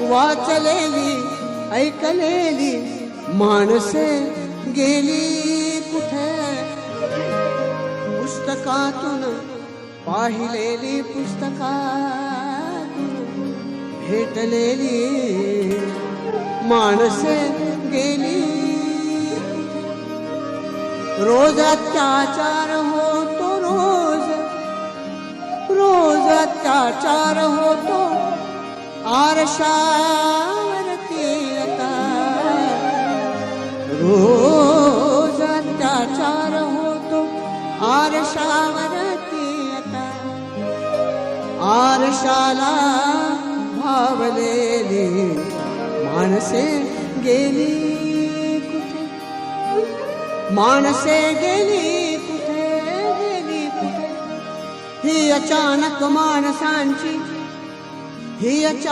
वाचलेली ऐकलेली, माणसे गेली कुठे? पुस्तकातून पाहिलेली पुस्तकातून भेटलेली माणसे गेली. रोज अत्याचार होतो रोज रोज अत्याचार होतो आरशावरती आता रोज अत्याचार होतो आरशावरती आता आरशाला भावलेली माणसे गेली कुठे? माणसे गेली कुठे? गेली कुठे? ही अचानक माणसांची ही अचानक